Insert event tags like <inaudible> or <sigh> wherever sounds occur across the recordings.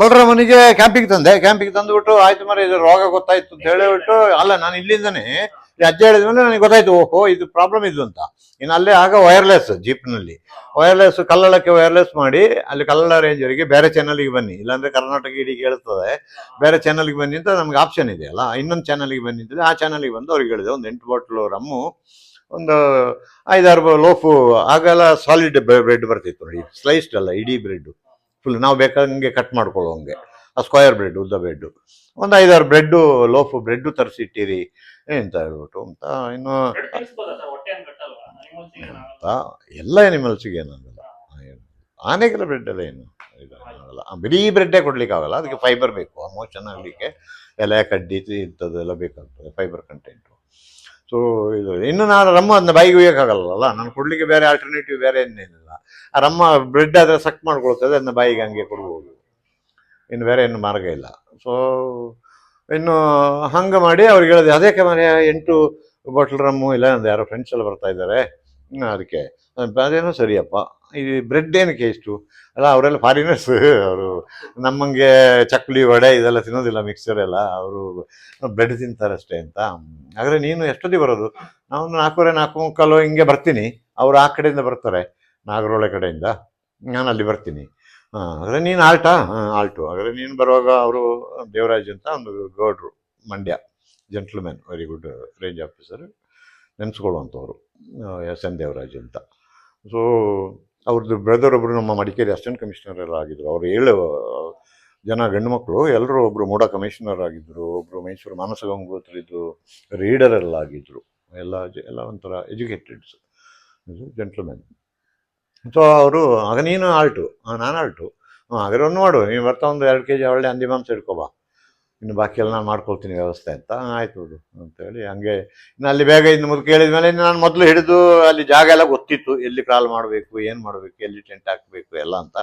ಬಲರಾಮನಿಗೆ ಕ್ಯಾಂಪಿಗೆ ತಂದೆ. ಕ್ಯಾಂಪಿಗೆ ತಂದುಬಿಟ್ಟು ಆಯ್ತು ಮರ ಇದು ರೋಗ ಗೊತ್ತಾಯ್ತು ಅಂತ ಹೇಳಿಬಿಟ್ಟು ಅಲ್ಲ ನಾನು ಇಲ್ಲಿಂದನೇ ಇಲ್ಲಿ ಅಜ್ಜ ಹೇಳಿದ್ಮೇಲೆ ನನಗೆ ಗೊತ್ತಾಯ್ತು ಓಹೋ ಇದು ಪ್ರಾಬ್ಲಮ್ ಇದು ಅಂತ. ಇನ್ನು ಅಲ್ಲೇ ಆಗ ವೈರ್ಲೆಸ್ ಜೀಪ್ನಲ್ಲಿ. ವೈರ್ಲೆಸ್ ಕಲ್ಲಳಕ್ಕೆ ವೈರ್ಲೆಸ್ ಮಾಡಿ ಅಲ್ಲಿ ಕಲ್ಲಳ ರೇಂಜರಿಗೆ ಬೇರೆ ಚಾನಲ್ಗೆ ಬನ್ನಿ. ಇಲ್ಲಾಂದ್ರೆ ಕರ್ನಾಟಕ ಇಡೀ ಕೇಳ್ತದೆ ಬೇರೆ ಚಾನಲ್ಗೆ ಬನ್ನಿ ಅಂತ ನಮ್ಗೆ ಆಪ್ಷನ್ ಇದೆ ಅಲ್ಲ? ಇನ್ನೊಂದು ಚಾನಲ್ಗೆ ಬನ್ನಿ ಅಂತ ಆ ಚಾನಲ್ಗೆ ಬಂದು ಅವ್ರಿಗೆ ಹೇಳಿದೆ. ಒಂದು ಎಂಟು ಬಾಟ್ಲು ರಮ್ಮು. ಒಂದು ಐದಾರು ಲೋಫು ಆಗೆಲ್ಲ ಸಾಲಿಡ್ ಬ್ರೆಡ್ ಬರ್ತಿತ್ತು ನೋಡಿ. ಸ್ಲೈಸ್ಡ್ ಅಲ್ಲ, ಇಡೀ ಬ್ರೆಡ್ಡು ಫುಲ್ ನಾವು ಬೇಕಾದಂಗೆ ಕಟ್ ಮಾಡ್ಕೊಳ್ಳೋಂಗೆ ಆ ಸ್ಕ್ವಯರ್ ಬ್ರೆಡ್ ಉದ್ದ ಬ್ರೆಡ್ಡು ಒಂದು ಐದಾರು ಬ್ರೆಡ್ಡು ಲೋಫು ಬ್ರೆಡ್ಡು ತರಿಸಿಟ್ಟಿರಿ ಅಂತ ಹೇಳ್ಬಿಟ್ಟು ಅಂತ, ಇನ್ನು ಎಲ್ಲ ಎನಿಮಲ್ಸಿಗೆ ಏನಾಗಲ್ಲ. ಬ್ರೆಡ್ ಎಲ್ಲ ಏನು? ಇದಾಗಲ್ಲ. ಬಿಡೀ ಬರೀ ಬ್ರೆಡ್ಡೇ ಕೊಡ್ಲಿಕ್ಕೆ ಆಗಲ್ಲ. ಅದಕ್ಕೆ ಫೈಬರ್ ಬೇಕು. ಆ ಮೋಷನ್ ಆಗಲಿಕ್ಕೆ ಎಲೆ ಕಡ್ಡಿ, ಇಂಥದ್ದೆಲ್ಲ ಬೇಕಾಗ್ತದೆ ಫೈಬರ್ ಕಂಟೆಂಟು ಸೊ ಇದು, ಇನ್ನು ನಾನು ರಮ್ಮ ಅದನ್ನ ಬಾಯಿಗೆ ಒಯ್ಯೋಕ್ಕಾಗಲ್ಲ ನಾನು ಕೊಡ್ಲಿಕ್ಕೆ ಬೇರೆ ಆಲ್ಟರ್ನೇಟಿವ್ ಬೇರೆ ಇನ್ನೇನಿಲ್ಲ ಆ ರಮ್ಮ ಬ್ರೆಡ್ ಆದರೆ ಸಕ್ ಮಾಡ್ಕೊಳ್ತದೆ ಅದನ್ನ ಬಾಯಿಗೆ ಹಂಗೆ ಕೊಡ್ಬೋದು. ಇನ್ನು ಬೇರೆ ಏನು ಮಾರ್ಗ ಇಲ್ಲ. ಸೊ ಇನ್ನು ಹಂಗೆ ಮಾಡಿ ಅವ್ರಿಗೆ ಹೇಳಿದೆ ಅದೇ ಮನೆ ಎಂಟು ಬಾಟ್ಲ್ ರಮ್ಮು ಇಲ್ಲ ಒಂದು ಯಾರೋ ಫ್ರೆಂಡ್ಸ್ ಎಲ್ಲ ಬರ್ತಾ ಇದ್ದಾರೆ. ಅದಕ್ಕೆ. ಅದೇನೋ ಸರಿಯಪ್ಪ. ಈ ಬ್ರೆಡ್ ಏನಕ್ಕೆ ಇಷ್ಟು? ಅಲ್ಲ, ಅವರೆಲ್ಲ ಫಾರಿನರ್ಸ್ ಅವರು ನಮ್ಮಂಗೆ ಚಕ್ಲಿ ವಡೆ ಇದೆಲ್ಲ ತಿನ್ನೋದಿಲ್ಲ ಮಿಕ್ಸರ್ ಎಲ್ಲ. ಅವರು ಬ್ರೆಡ್ ತಿಂತಾರೆ ಅಷ್ಟೇ ಅಂತ. ಆದರೆ ನೀನು ಎಷ್ಟೊತ್ತಿಗೆ ಬರೋದು? ನಾನು ನಾಲ್ಕೂವರೆ ನಾಲ್ಕು ಮುಕ್ಕಾಲು ಹಿಂಗೆ ಬರ್ತೀನಿ. ಅವರು ಆ ಕಡೆಯಿಂದ ಬರ್ತಾರೆ ನಾಗರೋಳೆ ಕಡೆಯಿಂದ. ನಾನು ಅಲ್ಲಿ ಬರ್ತೀನಿ. ಹಾಂ, ಆದರೆ ನೀನು ಆಲ್ಟಾ ಹಾಂ ಆಲ್ಟು ಆದರೆ ನೀನು ಬರುವಾಗ ಅವರು ದೇವರಾಜ್ ಅಂತ ಒಂದು ಗೌಡ್ರು, Mandya gentleman very good range officer ನೆನೆಸ್ಕೊಳ್ಳುವಂಥವ್ರು S N Devaraj ಅಂತ. ಸೊ ಅವ್ರದ್ದು ಬ್ರದರ್ ಒಬ್ಬರು ನಮ್ಮ ಮಡಿಕೇರಿ ಅಸಿಸ್ಟೆಂಟ್ ಕಮಿಷನರ್ ಎಲ್ಲ ಆಗಿದ್ರು. ಅವ್ರು ಏಳು, ಜನ ಗಂಡು ಮಕ್ಕಳು ಎಲ್ಲರೂ ಒಬ್ಬರು ಮೂಡ ಕಮಿಷನರ್ ಆಗಿದ್ದರು ಒಬ್ಬರು ಮೈಸೂರು ಮಾನಸ ಗಂಗೋತ್ರಿದ್ದು ರೀಡರ್ ಎಲ್ಲ ಆಗಿದ್ದರು ಎಲ್ಲ ಎಲ್ಲ ಒಂಥರ ಎಜುಕೇಟೆಡ್ಸ್ ಜೆಂಟ್ಲ್ಮೆನ್ ಸೊ ಅವರು, ಆಗ ನೀನು ಆಲ್ಟು ನಾನು ಆಲ್ಟು ಹಾಗಾದ್ರೆ ಒಂದು ಮಾಡು, ನೀನು ಬರ್ತಾ ಒಂದು ಎರಡು ಕೆ ಜಿ ಒಳ್ಳೆ ಹಂದಿ ಮಾಂಸ ಹಿಡ್ಕೊಬಾ ಇನ್ನು ಬಾಕಿ ಎಲ್ಲ ನಾನು ಮಾಡ್ಕೊಳ್ತೀನಿ ವ್ಯವಸ್ಥೆ ಅಂತ. ಆಯಿತು ಬಿಡು ಅಂತೇಳಿ ಹಂಗೆ ಇನ್ನು ಅಲ್ಲಿ ಬೇಗ ಇನ್ನು ಮುಂದೆ ಕೇಳಿದ ಮೇಲೆ ನಾನು ಮೊದಲು ಹಿಡಿದು ಅಲ್ಲಿ ಜಾಗ ಎಲ್ಲ ಗೊತ್ತಿತ್ತು. ಎಲ್ಲಿ ಕ್ರಾಲ್ ಮಾಡಬೇಕು, ಏನು ಮಾಡಬೇಕು, ಎಲ್ಲಿ ಟೆಂಟ್ ಹಾಕಬೇಕು ಎಲ್ಲ ಅಂತ.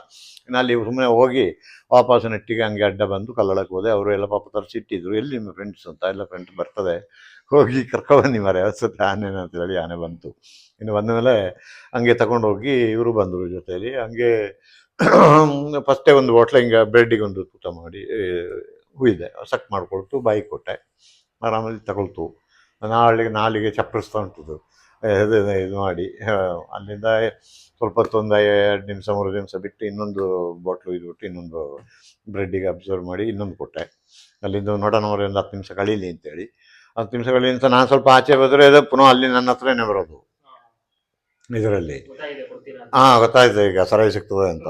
ಇನ್ನು ಅಲ್ಲಿ ಸುಮ್ಮನೆ ಹೋಗಿ ವಾಪಸ್ ನೆಟ್ಟಿಗೆ ಹಂಗೆ ಅಡ್ಡ ಬಂದು ಕಲ್ಲಡಕ್ಕೆ ಹೋದೆ. ಅವರು ಎಲ್ಲ ಪಾಪ ತರಿಸಿಟ್ಟಿದ್ರು ಎಲ್ಲಿ ನಿಮ್ಮ ಫ್ರೆಂಡ್ಸ್ ಅಂತ? ಎಲ್ಲ ಫ್ರೆಂಡ್ ಬರ್ತದೆ. ಹೋಗಿ ಕರ್ಕೊಂಡು ಮರೆ ವ್ಯವಸ್ಥೆ ಆನೆನ ಅಂತೇಳಿ ಆನೆ ಬಂತು. ಇನ್ನು ಬಂದ ಮೇಲೆ ಹಂಗೆ ತಗೊಂಡೋಗಿ ಇವರು ಬಂದರು ಜೊತೆಯಲ್ಲಿ ಹಂಗೆ <clears throat> ಫಸ್ಟೇ ಒಂದು ಹೋಟ್ಲ ಹಿಂಗೆ ಬ್ರೆಡ್ಡಿಗೆ ಒಂದು ಊಟ ಮಾಡಿ ಹುಯ್ದೆ ಸಕ್ ಮಾಡಿಕೊಡ್ತು ಬಾಯಿ ಕೊಟ್ಟೆ. ಆರಾಮಲ್ಲಿ ತಗೊಳ್ತು. ನಾಳೆಗೆ ನಾಲಿಗೆ ಚಪ್ಪರಿಸ್ತಾ ಉಂಟದು. ಇದು ಮಾಡಿ. ಅಲ್ಲಿಂದ ಸ್ವಲ್ಪ ಹೊತ್ತೊಂದು, ಎರಡು ನಿಮಿಷ, ಮೂರು ನಿಮಿಷ ಬಿಟ್ಟು ಇನ್ನೊಂದು ಬಾಟ್ಲು ಇದು ಬಿಟ್ಟು ಇನ್ನೊಂದು ಬ್ರೆಡ್ಡಿಗೆ ಅಬ್ಸರ್ವ್ ಮಾಡಿ ಇನ್ನೊಂದು ಕೊಟ್ಟೆ. ಅಲ್ಲಿಂದ ನೋಡೋಣ, ಒಂದು ಹತ್ತು ನಿಮಿಷ ಕಳೀಲಿ ಅಂತೇಳಿ. ಹತ್ತು ನಿಮಿಷ ಕಳೀಲಿ ನಾನು ಸ್ವಲ್ಪ ಆಚೆ ಬಂದರೆ ಅದು ಪುನಃ ಅಲ್ಲಿ ನನ್ನ ಹತ್ರನೇ ಬರೋದು. ಇದರಲ್ಲಿ. ಹಾಂ, ಗೊತ್ತಾಯ್ತು ಈಗ, ಸರಾಯಿ ಸಿಗ್ತದೆ ಅಂತ.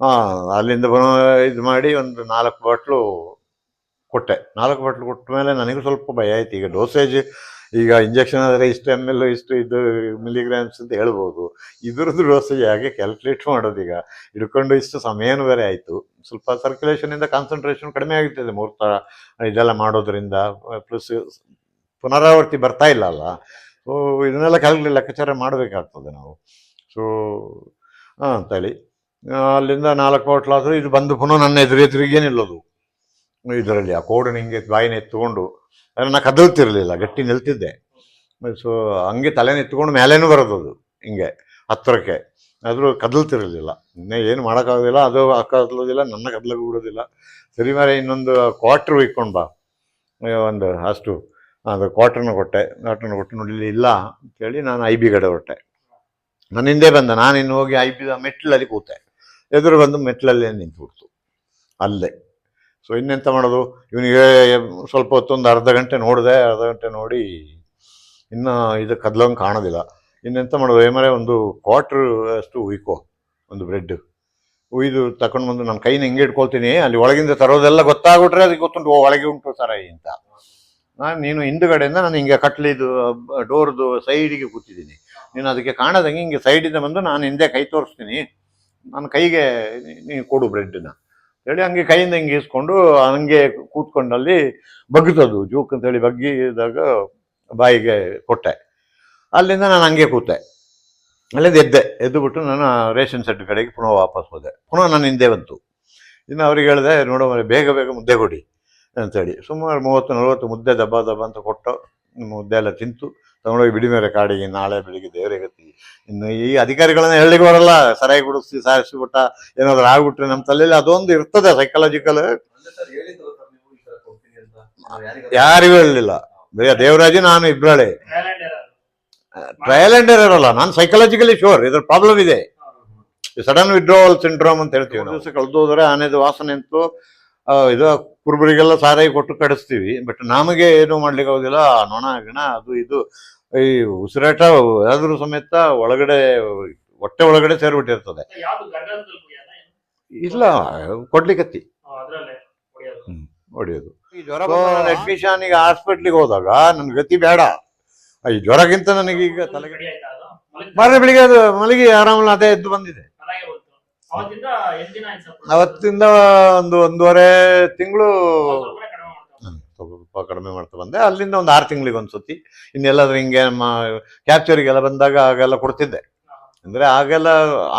ಹಾಂ, ಅಲ್ಲಿಂದ ಪುನಃ ಇದು ಮಾಡಿ ಒಂದು ನಾಲ್ಕು ಬಾಟ್ಲು ಕೊಟ್ಟೆ. ನಾಲ್ಕು ಬಾಟ್ಲು ಕೊಟ್ಟ ಮೇಲೆ ನನಗೂ ಸ್ವಲ್ಪ ಭಯ ಆಯ್ತು. ಈಗ ಡೋಸೇಜ್ ಈಗ ಇಂಜೆಕ್ಷನ್ ಆದರೆ ಇಷ್ಟು ಎಂ ಎಲ್ ಇಷ್ಟು ಇದು ಮಿಲಿಗ್ರಾಮ್ಸ್ ಅಂತ ಹೇಳ್ಬೋದು. ಇದ್ರದ್ದು ಡೋಸೇಜ್ ಹಾಗೆ ಕ್ಯಾಲ್ಕುಲೇಟ್ ಮಾಡೋದು ಈಗ. ಹಿಡ್ಕೊಂಡು ಇಷ್ಟು ಸಮಯನೂ ಬೇರೆ ಆಯಿತು. ಸ್ವಲ್ಪ ಸರ್ಕ್ಯುಲೇಷನಿಂದ ಕಾನ್ಸಂಟ್ರೇಷನ್ ಕಡಿಮೆ ಆಗ್ತದೆ ಮೂರ್ತ. ಇದೆಲ್ಲ ಮಾಡೋದ್ರಿಂದ ಪ್ಲಸ್ ಪುನರಾವರ್ತಿ ಬರ್ತಾ ಇಲ್ಲ ಅಲ್ಲ. ಸೊ ಇದನ್ನೆಲ್ಲ ಕ್ಯಾಲ್ಕುಲೇ ಲೆಕ್ಕಾಚಾರ ಮಾಡಬೇಕಾಗ್ತದೆ ನಾವು. ಸೊ ಹಾಂ ಅಂತೇಳಿ ಅಲ್ಲಿಂದ ನಾಲ್ಕು ಬಾಟ್ಲಾದರೂ ಇದು ಬಂದು ಪುನಃ ನನ್ನ ಎದುರು ಎದುರಿಗೆ ನಿಲ್ಲೋದು. ಇದರಲ್ಲಿ ಆ ಕೋಡು ಹಿಂಗೆ ಬಾಯಿನ ಎತ್ಕೊಂಡು ಅದನ್ನು ನಾನು ಕದಲ್ತಿರಲಿಲ್ಲ, ಗಟ್ಟಿ ನಿಲ್ತಿದ್ದೆ. ಸೊ ಹಂಗೆ ತಲೆನ ಎತ್ಕೊಂಡು ಮೇಲೇನು ಬರೋದು ಅದು, ಹಿಂಗೆ ಹತ್ತಿರಕ್ಕೆ ಆದರೂ ಕದಲ್ತಿರಲಿಲ್ಲ. ಇನ್ನೇ ಏನು ಮಾಡೋಕ್ಕಾಗೋದಿಲ್ಲ, ಅದು ಕದಲೋದಿಲ್ಲ ನನ್ನ ಕದಲಿಗೆ ಬಿಡೋದಿಲ್ಲ. ಸರಿ ಮಾರೆ ಇನ್ನೊಂದು ಕ್ವಾಟ್ರ್ ಇಕ್ಕೊಂಡು ಬಾ. ಒಂದು ಅಷ್ಟು, ಅದು ಕ್ವಾಟ್ರನ್ನ ಕೊಟ್ಟೆ. ಕ್ವಾಟ್ರನ್ನ ಕೊಟ್ಟು ನೋಡಿಲ್ಲ ಇಲ್ಲಿ ಅಂತೇಳಿ ನಾನು ಐ ಬಿ ಕಡೆ ಹೊರಟೆ. ನನ್ನ ಹಿಂದೆ ಬಂದ ನಾನು ಇನ್ನು ಹೋಗಿ ಐ ಬಿ ಮೆಟ್ಲಲ್ಲಿ ಕೂತೆ. ಎದುರು ಬಂದು ಮೆಟ್ಲಲ್ಲೇ ನಿಂತುಬಿಡ್ತು. ಅಲ್ಲೇ. ಸೊ ಇನ್ನೆಂತ ಮಾಡೋದು? ಇವನಿಗೆ ಸ್ವಲ್ಪ ಹೊತ್ತೊಂದು ಅರ್ಧ ಗಂಟೆ ನೋಡಿದೆ, ಅರ್ಧ ಗಂಟೆ ನೋಡಿ ಇನ್ನೂ ಇದು ಕದ್ಲಂಗೆ ಕಾಣೋದಿಲ್ಲ. ಇನ್ನೆಂತ ಮಾಡೋದು? ಏಮರೆ ಒಂದು ಕ್ವಾರ್ಟ್ರ್ ಅಷ್ಟು ಉಯ್ಕೋ, ಒಂದು ಬ್ರೆಡ್ ಉಯ್ದು ತಗೊಂಡು ಬಂದು ನನ್ನ ಕೈನ ಹಿಂಗೆ ಇಟ್ಕೊಳ್ತೀನಿ ಅಲ್ಲಿ ಒಳಗಿಂದ ತರೋದೆಲ್ಲ ಗೊತ್ತಾಗ್ಬಿಟ್ರೆ ಅದಕ್ಕೆ ಗೊತ್ತುಂಟು ಒಳಗೆ ಉಂಟು ಸರ ಅಂತ. ನಾನು, ನೀನು ಹಿಂದುಗಡೆಯಿಂದ ನಾನು ಹಿಂಗೆ ಕಟ್ಲಿದು, ಡೋರ್ದು ಸೈಡಿಗೆ ಕೂತಿದ್ದೀನಿ. ನೀನು ಅದಕ್ಕೆ ಕಾಣದಂಗೆ ಹಿಂಗೆ ಸೈಡಿಂದ ಬಂದು ನಾನು ಹಿಂದೆ ಕೈ ತೋರಿಸ್ತೀನಿ. ನನ್ನ ಕೈಗೆ ನೀನು ಕೊಡು ಬ್ರೆಡ್ನ ಹೇಳಿ ಹಂಗೆ ಕೈಯಿಂದ ಹಿಂಗೆ ಇಸ್ಕೊಂಡು ಹಂಗೆ ಕೂತ್ಕೊಂಡಲ್ಲಿ ಬಗ್ತದು ಜೂಕ್ ಅಂತೇಳಿ ಬಗ್ಗಿದಾಗ ಬಾಯಿಗೆ ಕೊಟ್ಟೆ. ಅಲ್ಲಿಂದ ನಾನು ಹಂಗೆ ಕೂತೆ. ಅಲ್ಲಿಂದ ಎದ್ದೆ. ಎದ್ದು ಬಿಟ್ಟು ನಾನು ರೇಷನ್ ಸೆಟ್ ಕಡೆಗೆ ಪುನಃ ವಾಪಸ್ ಹೋದೆ. ಪುನಃ ನಾನು ಹಿಂದೆ ಬಂತು. ಇನ್ನು ಅವ್ರಿಗೆ ಹೇಳಿದೆ, ನೋಡೋ ಮರೆ, ಬೇಗ ಬೇಗ ಮುದ್ದೆ ಕೊಡಿ ಅಂತೇಳಿ. ಸುಮಾರು ಮೂವತ್ತು ನಲ್ವತ್ತು ಮುದ್ದೆ ದಬ್ಬ ದಬ್ಬ ಅಂತ ಕೊಟ್ಟು ಮುದ್ದೆ ಎಲ್ಲ ತಿಂತು. ತಗೊಂಡೋಗಿ ಬಿಡಿ ಮೇಲೆ ಕಾಡಿಗೆ, ನಾಳೆ ಬೆಳಿಗ್ಗೆ ದೇವರೇ ಗತಿ ಇನ್ನು ಈ ಅಧಿಕಾರಿಗಳನ್ನ ಹೇಳಿಗೆ ಬರಲ್ಲ. ಸರಾಯಿ ಗುಡಿಸಿ ಸಾರಿಸಿ ಬಿಟ್ಟ ಏನಾದ್ರು ಆಗ್ಬಿಟ್ರೆ ನಮ್ಮ ತಲೆಯಲ್ಲಿ ಅದೊಂದು ಇರ್ತದೆ ಸೈಕಾಲಜಿಕಲ್ ಯಾರಿಗೂ ಹೇಳಲಿಲ್ಲ. ಬರೀ ದೇವರಾಜಿ, ನಾನು ಇಬ್ರಾಳೆ. ಟ್ರಯಲ್ ಅಂಡ್ ಇರಲ್ಲ ನಾನು ಸೈಕಲಾಜಿಕಲಿ ಶೋರ್ ಇದ್ರ ಪ್ರಾಬ್ಲಮ್ ಇದೆ. ಸಡನ್ ವಿಡ್ರೋವಲ್ ಸಿಂಡ್ರೋಮ್ ಅಂತ ಹೇಳ್ತೀವಿ ದಿವಸ ಕಳೆದು ಹೋದ್ರೆ ಆನೆದು ವಾಸನೆ ಅಂತೂ ಇದು ಕುರುಬರಿಗೆಲ್ಲ ಸಾರಾಯಿ ಕೊಟ್ಟು ಕಡಿಸ್ತೀವಿ. ಬಟ್ ನಮಗೆ ಏನು ಮಾಡ್ಲಿಕ್ಕೆ ಆಗೋದಿಲ್ಲ? ಆ ನೊಣ ಗಿಣ ಅದು ಇದು ಈ ಉಸಿರಾಟ ಆದ್ರೂ ಸಮೇತ ಒಳಗಡೆ ಹೊಟ್ಟೆ ಒಳಗಡೆ ಸೇರ್ಬಿಟ್ಟಿರ್ತದೆ. ಇಲ್ಲ ಕೊಡ್ಲಿಕ್ಕತ್ತಿ ಹೊಡಿಯೋದು. ಈ ಜ್ವರ ಅಡ್ಮಿಷನ್ ಈಗ ಹಾಸ್ಪಿಟ್ಲಿಗೆ ಹೋದಾಗ ನನ್ ಗತಿ ಬೇಡ. ಈ ಜ್ವರಕ್ಕಿಂತ ನನಗೀಗ ತಲೆಗೆ ಕಡಿ ಆಯ್ತಾ ಅದು? ಮಲಗಿ- ಮಾರನೇ ಬೆಳಿಗ್ಗೆ ಅದು ಮಲಗಿ ಆರಾಮಲ್ಲ ಅದೇ ಎದ್ದು ಬಂದಿದೆ. ಅವತ್ತಿಂದ ಒಂದು ಒಂದೂವರೆ ತಿಂಗಳು ಸ್ವಲ್ಪ ಕಡಿಮೆ ಮಾಡ್ತಾ ಬಂದೆ. ಅಲ್ಲಿಂದ ಒಂದು ಆರು ತಿಂಗಳಿಗೆ ಒಂದ್ಸತಿ ಇನ್ನೆಲ್ಲಾದ್ರೂ ಹಿಂಗೆ ನಮ್ಮ ಕ್ಯಾಪ್ಚರಿಗೆಲ್ಲ ಬಂದಾಗ ಆಗೆಲ್ಲ ಕೊಡ್ತಿದ್ದೆ. ಅಂದ್ರೆ ಆಗೆಲ್ಲ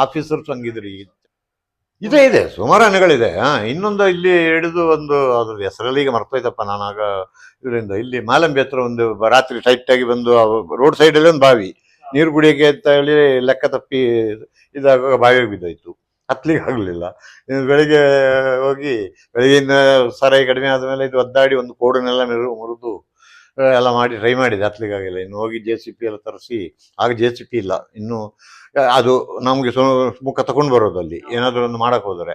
ಆಫೀಸರ್ಸ್ ಹಂಗಿದ್ರು ಈಗ. ಇದೆ ಇದೆ ಸುಮಾರು ಹಣಗಳಿದೆ. ಹಾ ಇನ್ನೊಂದು ಇಲ್ಲಿ ಹಿಡಿದು ಒಂದು ಅದ್ರ ಹೆಸರಲ್ಲಿ ಈಗ ಮರ್ತೋಯ್ತಪ್ಪ ನಾನು ಆಗ ಇದರಿಂದ ಇಲ್ಲಿ ಮಾಲಂಬಿ ಹತ್ರ ಒಂದು ರಾತ್ರಿ ಟೈಟ್ ಆಗಿ ಬಂದು ರೋಡ್ ಸೈಡಲ್ಲಿ ಒಂದು ಬಾವಿ. ನೀರು ಕುಡಿಯೋಕೆ ಅಂತ ಹೇಳಿ ಲೆಕ್ಕ ತಪ್ಪಿ ಇದಾಗ ಬಾವಿಗೆ ಬಿದ್ದೋಯ್ತು ಹತ್ಲಿಕ್ಕೆ ಆಗಲಿಲ್ಲ. ಬೆಳಿಗ್ಗೆ ಹೋಗಿ, ಬೆಳಿಗ್ಗೆಯಿಂದ ಸರಾಯಿ ಕಡಿಮೆ ಆದಮೇಲೆ ಇದು ಒದ್ದಾಡಿ ಒಂದು ಕೋಡನ್ನೆಲ್ಲ ಮೆರು, ಮುರಿದು ಎಲ್ಲ ಮಾಡಿ ಟ್ರೈ ಮಾಡಿದೆ ಹತ್ಲಿಕ್ಕೆ ಆಗಿಲ್ಲ ಇನ್ನು ಹೋಗಿ ಜೆ ಸಿ ಪಿ ಎಲ್ಲ ತರಿಸಿ, ಆಗ ಜೆ ಸಿ ಪಿ ಇಲ್ಲ. ಇನ್ನು ಅದು ನಮಗೆ ಸೊ, ಮುಖ ತಗೊಂಡು ಬರೋದು ಅಲ್ಲಿ. ಏನಾದರೂ ಒಂದು ಮಾಡಕ್ಕೆ ಹೋದರೆ.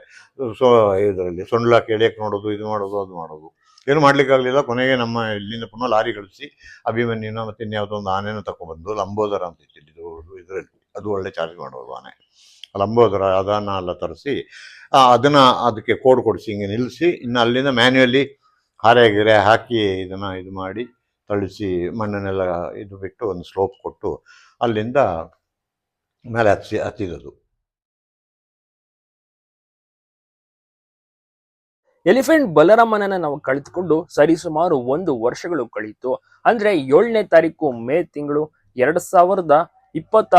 ಸೊ, ಇದರಲ್ಲಿ ಸೊಂಡ್ಲ ಕೇಳಿಯಕ್ಕೆ ನೋಡೋದು, ಇದು ಮಾಡೋದು, ಅದು ಮಾಡೋದು. ಏನು ಮಾಡ್ಲಿಕ್ಕಾಗಲಿಲ್ಲ ಕೊನೆಗೆ ನಮ್ಮ ಇಲ್ಲಿಂದ ಪುನಃ ಲಾರಿ ಕಳಿಸಿ, ಅಭಿಮನ್ಯುನ ಮತ್ತೆ ಇನ್ಯಾವುದೋ ಒಂದು ಆನೆನ ತಗೊಂಡ್ಬಂದು ಲಂಬೋದರ ಅಂತ ಇಟ್ಟಿದ್ದು ಇದರಲ್ಲಿ. ಅದು ಒಳ್ಳೆ ಚಾರ್ಜ್ ಮಾಡೋದು ಆನೆ. ಲಂಬೋದರ ಅದನ್ನ ಎಲ್ಲ ತರಿಸಿ ಅದನ್ನ ಅದಕ್ಕೆ ಕೋಡ್ ಕೊಡಿಸಿ ಹಿಂಗೆ ನಿಲ್ಲಿಸಿ, ಇನ್ನು ಅಲ್ಲಿಂದ ಮ್ಯಾನ್ಯುಯಲಿ ಹಾರೆ ಗಿರೆ ಹಾಕಿ ಇದನ್ನ ಇದು ಮಾಡಿ ತಳಿಸಿ ಮಣ್ಣನ್ನೆಲ್ಲ ಇದು ಬಿಟ್ಟು ಒಂದು ಸ್ಲೋಪ್ ಕೊಟ್ಟು ಅಲ್ಲಿಂದ ಮೇಲೆ ಹತ್ತಿ ಹತ್ತಿದದು ಎಲಿಫೆಂಟ್ ಬಲರಾಮನನ್ನ ನಾವು ಕಳೆದುಕೊಂಡು ಸರಿಸುಮಾರು ಒಂದು ವರ್ಷಗಳು ಕಳೀತು. ಅಂದ್ರೆ ಏಳನೇ ತಾರೀಕು ಮೇ ತಿಂಗಳು, ಎರಡ್ ಸಾವಿರದ ಇಪ್ಪತ್ತ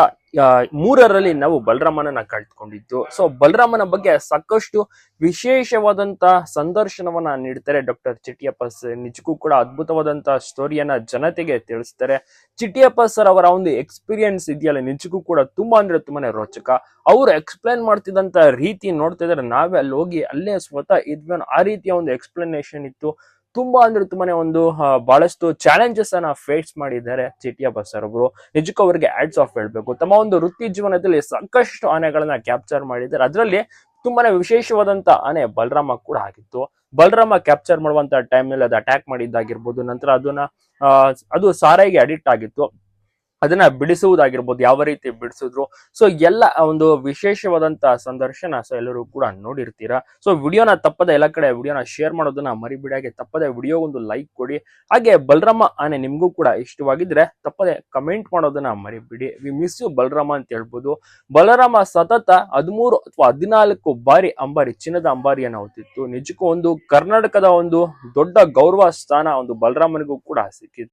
ಮೂರರಲ್ಲಿ ನಾವು ಬಲರಾಮನನ್ನ ಕಳೆದುಕೊಂಡಿದ್ದು. ಸೊ ಬಲರಾಮನ ಬಗ್ಗೆ ಸಾಕಷ್ಟು ವಿಶೇಷವಾದಂತ ಸಂದರ್ಶನವನ್ನ ನೀಡ್ತಾರೆ ಡಾಕ್ಟರ್ ಚಿಟ್ಟಿಯಪ್ಪ ಸರ್. ನಿಜಕ್ಕೂ ಕೂಡ ಅದ್ಭುತವಾದಂತ ಸ್ಟೋರಿಯನ್ನ ಜನತೆಗೆ ತಿಳಿಸ್ತಾರೆ. ಚಿಟ್ಟಿಯಪ್ಪ ಸರ್ ಅವರ ಒಂದು ಎಕ್ಸ್ಪೀರಿಯನ್ಸ್ ಇದೆಯಲ್ಲ, ನಿಜಕ್ಕೂ ಕೂಡ ತುಂಬಾ ಅಂದ್ರೆ ತುಂಬಾನೇ ರೋಚಕ. ಅವ್ರು ಎಕ್ಸ್ಪ್ಲೈನ್ ಮಾಡ್ತಿದ್ದಂತ ರೀತಿ ನೋಡ್ತಾ ಇದ್ರೆ ನಾವೇ ಅಲ್ಲಿ ಹೋಗಿ ಅಲ್ಲೇ ಸ್ವತಃ ಇದ್ವಿ ಆ ರೀತಿಯ ಒಂದು ಎಕ್ಸ್ಪ್ಲನೇಷನ್ ಇತ್ತು. ತುಂಬಾ ಅಂದ್ರೆ ತುಂಬಾನೇ ಒಂದು ಬಹಳಷ್ಟು ಚಾಲೆಂಜಸ್ ಅನ್ನ ಫೇಸ್ ಮಾಡಿದ್ದಾರೆ ಚಿಟಿಯ ಸರ್ ಅವರು. ನಿಜಕ್ಕೂ ಅವರಿಗೆ ಆಡ್ಸ್ ಆಫ್ ಹೇಳ್ಬೇಕು. ತಮ್ಮ ಒಂದು ವೃತ್ತಿ ಜೀವನದಲ್ಲಿ ಸಾಕಷ್ಟು ಆನೆಗಳನ್ನ ಕ್ಯಾಪ್ಚರ್ ಮಾಡಿದ್ದಾರೆ. ಅದರಲ್ಲಿ ತುಂಬಾನೇ ವಿಶೇಷವಾದಂತ ಆನೆ ಬಲರಾಮ ಕೂಡ ಆಗಿತ್ತು. ಬಲರಾಮ ಕ್ಯಾಪ್ಚರ್ ಮಾಡುವಂತ ಟೈಮ್ನಲ್ಲಿ ಅದು ಅಟ್ಯಾಕ್ ಮಾಡಿದ್ದಾಗಿರ್ಬೋದು. ನಂತರ ಅದನ್ನ ಅದು ಸಾರಾಯಿಗೆ ಅಡಿಕ್ಟ್ ಆಗಿತ್ತು. ಅದನ್ನ ಬಿಡಿಸುವುದಾಗಿರ್ಬೋದು, ಯಾವ ರೀತಿ ಬಿಡಿಸಿದ್ರು. ಸೊ ಎಲ್ಲ ಒಂದು ವಿಶೇಷವಾದಂತಹ ಸಂದರ್ಶನ ಸೊ ಎಲ್ಲರೂ ಕೂಡ ನೋಡಿರ್ತೀರಾ. ಸೊ ವಿಡಿಯೋನ ತಪ್ಪದೆ ಎಲ್ಲ ಕಡೆ ವಿಡಿಯೋನ ಶೇರ್ ಮಾಡೋದನ್ನ ಮರಿಬಿಡಿ. ಹಾಗೆ ತಪ್ಪದೆ ವಿಡಿಯೋ ಒಂದು ಲೈಕ್ ಕೊಡಿ. ಹಾಗೆ ಬಲರಾಮ ಆನೆ ನಿಮ್ಗೂ ಕೂಡ ಇಷ್ಟವಾಗಿದ್ರೆ ತಪ್ಪದೆ ಕಮೆಂಟ್ ಮಾಡೋದನ್ನ ಮರಿಬಿಡಿ. ವಿ ಮಿಸ್ ಯು ಬಲರಾಮ ಅಂತ ಹೇಳ್ಬೋದು. ಬಲರಾಮ ಸತತ ಹದಿಮೂರು ಅಥವಾ ಹದಿನಾಲ್ಕು ಬಾರಿ ಅಂಬಾರಿ, ಚಿನ್ನದ ಅಂಬಾರಿಯನ್ನು ಹೊತ್ತಿತ್ತು. ನಿಜಕ್ಕೂ ಒಂದು ಕರ್ನಾಟಕದ ಒಂದು ದೊಡ್ಡ ಗೌರವ ಸ್ಥಾನ ಒಂದು ಬಲರಾಮನಿಗೂ ಕೂಡ ಸಿಕ್ಕಿತ್ತು.